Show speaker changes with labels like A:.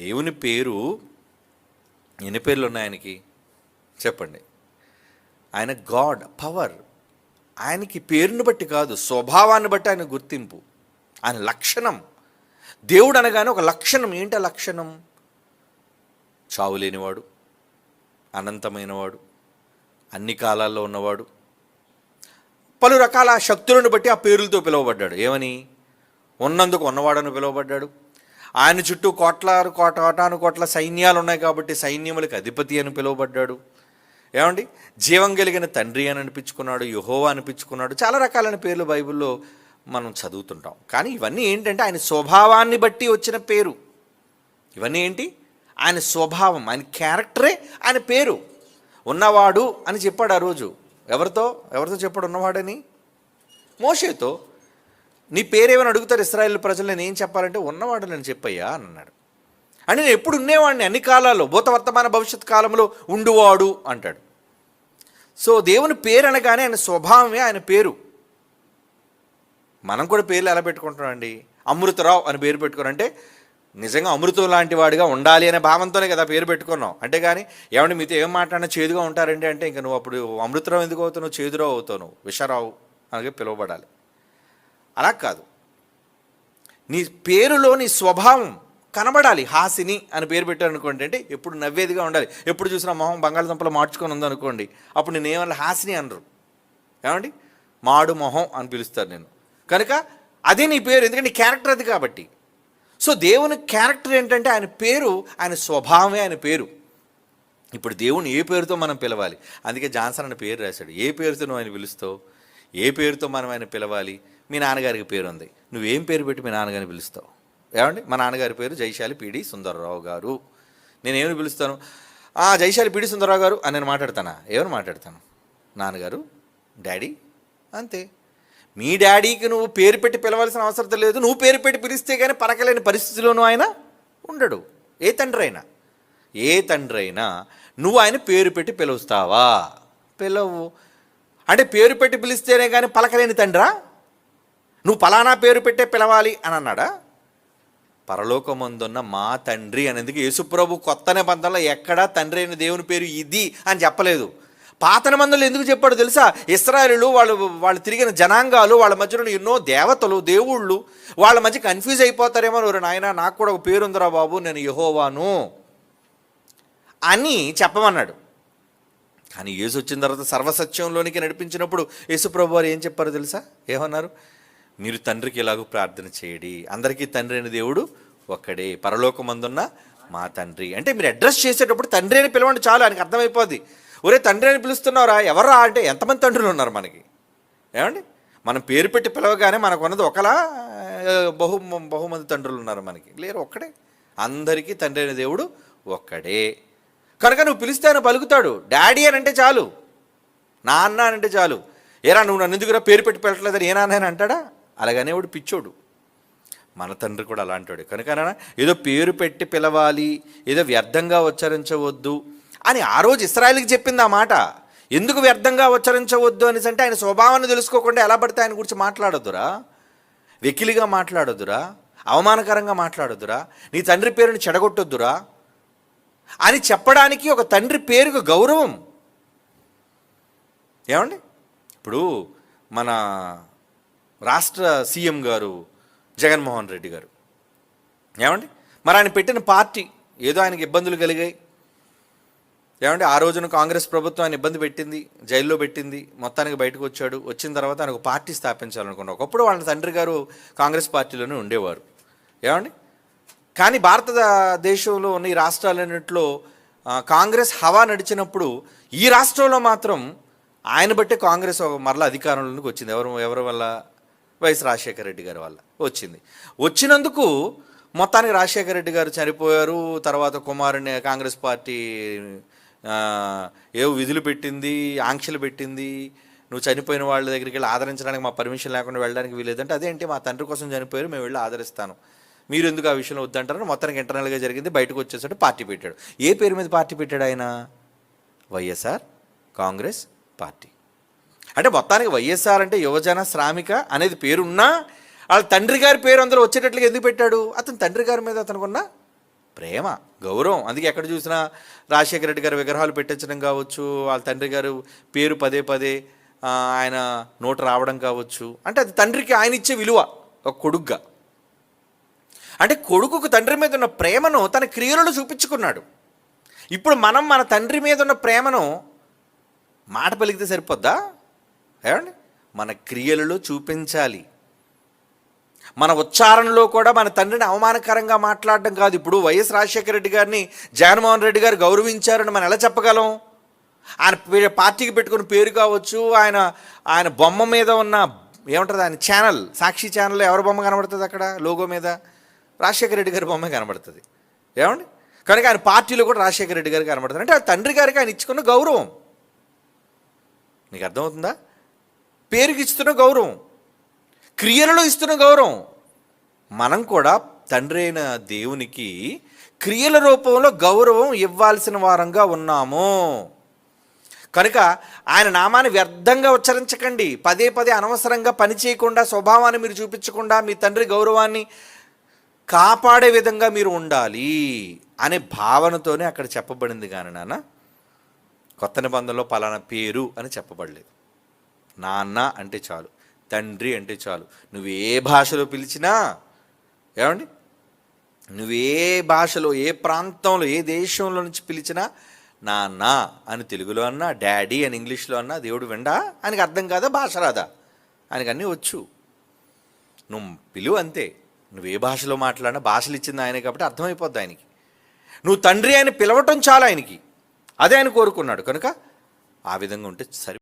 A: దేవుని పేరు ఎన్ని పేర్లు ఉన్నాయి ఆయనకి? చెప్పండి. ఆయన గాడ్ పవర్. ఆయనకి పేరుని బట్టి కాదు స్వభావాన్ని బట్టి ఆయన గుర్తింపు. ఆయన లక్షణం. దేవుడు అనగానే ఒక లక్షణం. ఏంటి ఆ లక్షణం? చావు లేనివాడు అనంతమైనవాడు అన్ని కాలాల్లో ఉన్నవాడు. పలు రకాల శక్తులను బట్టి ఆ పేర్లతో పిలువబడ్డాడు. ఏమని? ఉన్నందుకు ఉన్నవాడని పిలువబడ్డాడు. ఆయన చుట్టూ కోట్లారు కోట కోటాను కోట్ల సైన్యాలు ఉన్నాయి కాబట్టి సైన్యములకు అధిపతి అని పిలువబడ్డాడు. ఏమండి? జీవం కలిగిన తండ్రి అని అనిపించుకున్నాడు యహోవా అనిపించుకున్నాడు చాలా రకాలైన పేర్లు బైబిల్లో మనం చదువుతుంటాం. కానీ ఇవన్నీ ఏంటంటే ఆయన స్వభావాన్ని బట్టి వచ్చిన పేరు. ఇవన్నీ ఏంటి? ఆయన స్వభావం ఆయన క్యారెక్టరే ఆయన పేరు. ఉన్నవాడు అని చెప్పాడు ఆ రోజు. ఎవరితో? ఎవరితో చెప్పాడు ఉన్నవాడని? మోషేతో. నీ పేరేమని అడుగుతారు ఇస్రాయేల్ ప్రజలు నేను ఏం చెప్పాలంటే ఉన్నవాడు నేను చెప్పయ్యా అని అన్నాడు. అని నేను ఎప్పుడు ఉండేవాడిని అన్ని కాలాల్లో భూత వర్తమాన భవిష్యత్ కాలంలో ఉండువాడు అంటాడు. సో దేవుని పేరు అనగానే ఆయన స్వభావమే ఆయన పేరు. మనం కూడా పేర్లు ఎలా పెట్టుకుంటున్నామండి అమృతరావు అని పేరు పెట్టుకున్నాం అంటే నిజంగా అమృతం లాంటి వాడిగా ఉండాలి అనే భావంతోనే కదా పేరు పెట్టుకున్నాం. అంటే కానీ ఏమంటే మీతో ఏం మాట్లాడినా చేదుగా ఉంటారండి అంటే ఇంకా నువ్వు అప్పుడు అమృతరావు ఎందుకు అవుతావు చేదురావు అవుతావు నువ్వు. విషరావు అలాగే పిలువబడాలి. అలా కాదు. నీ పేరులో నీ స్వభావం కనబడాలి. హాసిని అని పేరు పెట్టారు అనుకోండి అంటే ఎప్పుడు నవ్వేదిగా ఉండాలి. ఎప్పుడు చూసినా మొహం బంగాళదుంపలు మార్చుకొని ఉందనుకోండి అప్పుడు నేను ఏమన్నా హాసిని అనరు. ఏమండి? మాడు మొహం అని పిలుస్తారు నేను కనుక అదే నీ పేరు ఎందుకంటే నీ క్యారెక్టర్ అది కాబట్టి. సో దేవుని క్యారెక్టర్ ఏంటంటే ఆయన పేరు ఆయన స్వభావమే ఆయన పేరు. ఇప్పుడు దేవుని ఏ పేరుతో మనం పిలవాలి? అందుకే జాన్సన్ అనే పేరు రాశాడు. ఏ పేరుతో నువ్వు ఆయన పిలుస్తావు? ఏ పేరుతో మనం ఆయన పిలవాలి? మీ నాన్నగారికి పేరు ఉంది నువ్వేం పేరు పెట్టి మీ నాన్నగారిని పిలుస్తావు? ఏమండి? మా నాన్నగారి పేరు జైశాలి పీడి సుందరరావు గారు. నేనేమని పిలుస్తాను? "ఆ, జైశాలి పీడి సుందరరావు గారు అని నేను మాట్లాడతానా? ఏమని మాట్లాడతాను? నాన్నగారు డాడీ అంతే. మీ డాడీకి నువ్వు పేరు పెట్టి పిలవాల్సిన అవసరం లేదు. నువ్వు పేరు పెట్టి పిలిస్తే కానీ పరకలేని పరిస్థితిలోనూ ఆయన ఉండడు. ఏ తండ్రి అయినా. ఏ తండ్రి అయినా నువ్వు ఆయన పేరు పెట్టి పిలుస్తావా? పిలవు. అంటే పేరు పెట్టి పిలిస్తేనే కానీ పలకలేని తండ్రా? నువ్వు పలానా పేరు పెట్టే పిలవాలి అని అన్నాడా? పరలోకమందున్న మా తండ్రి అనేందుకు యేసుప్రభు కొత్త నిబంధనలో ఎక్కడా తండ్రి అయిన దేవుని పేరు ఇది అని చెప్పలేదు. పాత నిబంధనలు ఎందుకు చెప్పాడు తెలుసా? ఇస్రాయలు వాళ్ళు వాళ్ళు తిరిగిన జనాంగాలు వాళ్ళ మధ్యలో ఎన్నో దేవతలు దేవుళ్ళు వాళ్ళ మధ్య కన్ఫ్యూజ్ అయిపోతారేమో ఎవరు నాయన నాకు కూడా ఒక పేరుందిరా బాబు నేను యహోవాను అని చెప్పమన్నాడు. కానీ యేసు వచ్చిన తర్వాత సర్వసత్యంలోనికి నడిపించినప్పుడు యేసుప్రభు వారు ఏం చెప్పారో తెలుసా? ఏమన్నారు? మీరు తండ్రికి ఎలాగో ప్రార్థన చేయడి. అందరికీ తండ్రి అయిన దేవుడు ఒక్కడే. పరలోకమందున్న మా తండ్రి. అంటే మీరు అడ్రస్ చేసేటప్పుడు తండ్రి అని పిలవండి చాలు ఆయనకి అర్థమైపోద్ది. ఒరే తండ్రి అని పిలుస్తున్నారా ఎవరా అంటే ఎంతమంది తండ్రులు ఉన్నారు మనకి? ఏమండి? మనం పేరు పెట్టి పిలవగానే మనకు ఉన్నది ఒకలా బహు బహుమంది తండ్రులు ఉన్నారు మనకి. లేరు ఒక్కడే. అందరికీ తండ్రి అయిన దేవుడు ఒక్కడే. కనుక నువ్వు పిలిస్తే ఆయన పలుకుతాడు. డాడీ అని అంటే చాలు. నాన్న అని అంటే చాలు. ఏరా నువ్వు నన్ను ఎందుకురా పేరు పెట్టి పెట్టలేదని ఏ నాన్న అని అంటాడా? అలాగనే వాడు పిచ్చోడు. మన తండ్రి కూడా అలాంటివాడు కనుక ఏదో పేరు పెట్టి పిలవాలి ఏదో వ్యర్థంగా ఉచ్చరించవద్దు అని ఆ రోజు ఇస్రాయల్కి చెప్పింది ఆ మాట. ఎందుకు వ్యర్థంగా ఉచ్చరించవద్దు అనేసి అంటే ఆయన స్వభావాన్ని తెలుసుకోకుండా ఎలా పడితే ఆయన గురించి మాట్లాడొద్దురా? వెకిలిగా మాట్లాడొద్దురా? అవమానకరంగా మాట్లాడొద్దురా? నీ తండ్రి పేరుని చెడగొట్టొద్దురా? అని చెప్పడానికి ఒక తండ్రి పేరుకు గౌరవం. ఏమండి? ఇప్పుడు మన రాష్ట్ర సీఎం గారు జగన్మోహన్ రెడ్డి గారు. ఏమండి? మరి ఆయన పెట్టిన పార్టీ ఏదో ఆయనకి ఇబ్బందులు కలిగాయి. ఏమంటే ఆ రోజున కాంగ్రెస్ ప్రభుత్వం ఆయన ఇబ్బంది పెట్టింది జైల్లో పెట్టింది మొత్తానికి బయటకు వచ్చాడు. వచ్చిన తర్వాత ఆయన ఒక పార్టీ స్థాపించాలనుకున్నాడు. ఒకప్పుడు వాళ్ళ తండ్రి గారు కాంగ్రెస్ పార్టీలోనే ఉండేవారు. ఏమండి? కానీ భారతదేశంలో ఉన్న ఈ రాష్ట్రాలన్నింటిలో కాంగ్రెస్ హవా నడిచినప్పుడు ఈ రాష్ట్రంలో మాత్రం ఆయన బట్టే కాంగ్రెస్ మరల మరలా అధికారంలోకి వచ్చింది. ఎవరు ఎవరి వల్ల? వైఎస్ రాజశేఖర రెడ్డి గారి వల్ల వచ్చింది. వచ్చినందుకు మొత్తానికి రాజశేఖర రెడ్డి గారు చనిపోయారు. తర్వాత కుమారుని కాంగ్రెస్ పార్టీ ఏవో విధులు పెట్టింది ఆంక్షలు పెట్టింది. నువ్వు చనిపోయిన వాళ్ళ దగ్గరికి వెళ్ళి ఆదరించడానికి మా పర్మిషన్ లేకుండా వెళ్ళడానికి వీలేదంటే అదేంటి? మా తండ్రి కోసం చనిపోయారు మేము వెళ్ళి ఆదరిస్తాను. మీరు ఎందుకు ఆ విషయంలో వద్దంటారు మొత్తానికి ఇంటర్నల్గా జరిగింది. బయటకు వచ్చేసరికి పార్టీ పెట్టాడు. ఏ పేరు మీద పార్టీ పెట్టాడు ఆయన? YSR Congress party. అంటే మొత్తానికి వైఎస్ఆర్ అంటే యువజన శ్రామిక అనేది పేరున్నా వాళ్ళ తండ్రి గారి పేరు అందులో వచ్చేటట్లుగా ఎందుకు పెట్టాడు? అతని తండ్రి గారి మీద అతనుకున్న ప్రేమ గౌరవం. అందుకే ఎక్కడ చూసినా రాజశేఖర రెడ్డి గారు విగ్రహాలు పెట్టించడం కావచ్చు వాళ్ళ తండ్రి గారు పేరు పదే పదే ఆయన నోట రావడం కావచ్చు. అంటే అది తండ్రికి ఆయన ఇచ్చే విలువ ఒక కొడుగ్గా. అంటే కొడుకుకు తండ్రి మీద ఉన్న ప్రేమను తన క్రియలలో చూపించుకున్నాడు. ఇప్పుడు మనం మన తండ్రి మీద ఉన్న ప్రేమను మాట పలికితే సరిపోద్దా? ఏమండి? మన క్రియలలో చూపించాలి. మన ఉచ్చారణలో కూడా మన తండ్రిని అవమానకరంగా మాట్లాడడం కాదు. ఇప్పుడు వైఎస్ రాజశేఖర రెడ్డి గారిని జగన్మోహన్ రెడ్డి గారు గౌరవించారని మనం ఎలా చెప్పగలం? ఆయన పార్టీకి పెట్టుకున్న పేరు కావచ్చు ఆయన ఆయన బొమ్మ మీద ఉన్న ఏమంటుంది ఆయన ఛానల్ సాక్షి ఛానల్లో ఎవరి బొమ్మ కనబడుతుంది అక్కడ? లోగో మీద? రాజశేఖర రెడ్డి గారి బొమ్మ కనబడుతుంది. ఏమండి? కనుక ఆయన పార్టీలో కూడా రాజశేఖర రెడ్డి గారు కనబడుతుంది అంటే ఆ తండ్రి గారికి ఆయన ఇచ్చుకున్న గౌరవం. నీకు అర్థమవుతుందా? పేరుకి ఇస్తున్న గౌరవం క్రియలలో ఇస్తున్న గౌరవం. మనం కూడా తండ్రి అయిన దేవునికి క్రియల రూపంలో గౌరవం ఇవ్వాల్సిన వారంగా ఉన్నాము. కనుక ఆయన నామాన్ని వ్యర్థంగా ఉచ్చరించకండి. పదే పదే అనవసరంగా పని చేయకుండా స్వభావాన్ని మీరు చూపించకుండా మీ తండ్రి గౌరవాన్ని కాపాడే విధంగా మీరు ఉండాలి అనే భావనతోనే అక్కడ చెప్పబడింది కానీ నాన్న. కొత్త నిబంధనలో పలానా పేరు అని చెప్పబడలేదు. నాన్న అంటే చాలు తండ్రి అంటే చాలు. నువ్వు ఏ భాషలో పిలిచినా ఏమండి? నువ్వు ఏ భాషలో ఏ ప్రాంతంలో ఏ దేశంలో నుంచి పిలిచినా నాన్న అని తెలుగులో అన్నా డాడీ అని ఇంగ్లీష్లో అన్నా దేవుడు విండా? ఆయనకి అర్థం కాదా? భాష రాదా? ఆయనకు అన్నీ వచ్చు. నువ్వు పిలువు అంతే. నువ్వు ఏ భాషలో మాట్లాడినా భాషలు ఇచ్చింది ఆయనే కాబట్టి అర్థమైపోద్ది ఆయనకి. నువ్వు తండ్రి అని పిలవటం చాలా ఆయనకి. అదే ఆయన కోరుకున్నాడు. కనుక ఆ విధంగా ఉంటే సరి